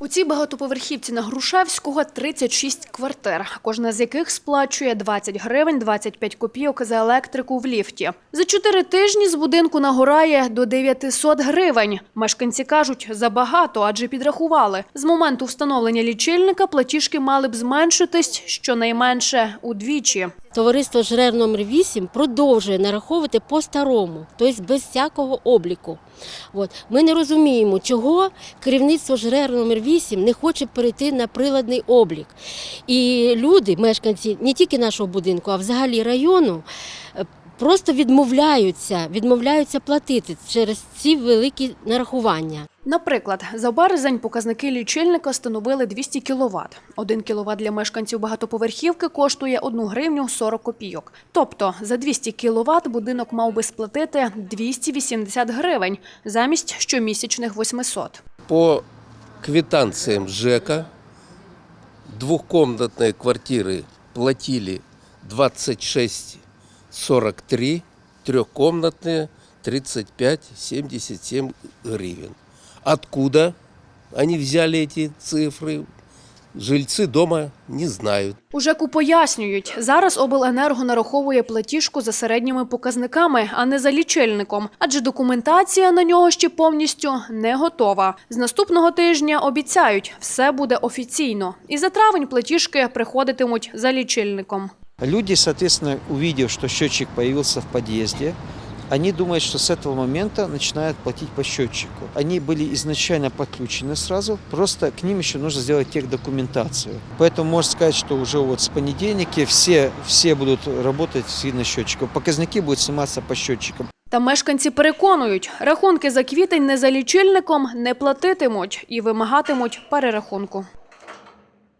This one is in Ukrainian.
У цій багатоповерхівці на Грушевського 36 квартир, кожна з яких сплачує 20 гривень 25 копійок за електрику в ліфті. За чотири тижні з будинку нагорає до 900 гривень. Мешканці кажуть, забагато, адже підрахували. З моменту встановлення лічильника платіжки мали б зменшитись щонайменше удвічі. Товариство ЖРЕР номер 8 продовжує нараховувати по-старому, тобто без всякого обліку. От. Ми не розуміємо, чого керівництво ЖРЕР номер 8 не хоче перейти на приладний облік. І люди, мешканці не тільки нашого будинку, а взагалі району, е, просто відмовляються, відмовляються платити через ці великі нарахування. Наприклад, за березень показники лічильника становили 200 кВт. Один кВт для мешканців багатоповерхівки коштує 1 гривню 40 копійок. Тобто за 200 кВт будинок мав би сплатити 280 гривень замість щомісячних 800. По квитанциям ЖЭКа двухкомнатные квартиры платили 26,43, трехкомнатные 35,77 гривен. Откуда они взяли эти цифры, жильцы дома не знают. У ЖЕКу пояснюють, зараз обленерго нараховує платіжку за середніми показниками, а не за лічильником, адже документація на нього ще повністю не готова. З наступного тижня обіцяють, все буде офіційно. І за травень платіжки приходитимуть за лічильником. Люди, соответственно, увидев, что счетчик появился в подъезде, они думают, что с этого момента начинают платить по счетчику. Они были изначально подключены сразу, просто к ним еще нужно сделать техдокументацию. Поэтому можно сказать, что уже вот с понедельника все, все будут работать згідно счетчиков. Показники будут сниматься по счетчикам. Та мешканці переконують, рахунки за квітень не за лічильником не платитимуть і вимагатимуть перерахунку.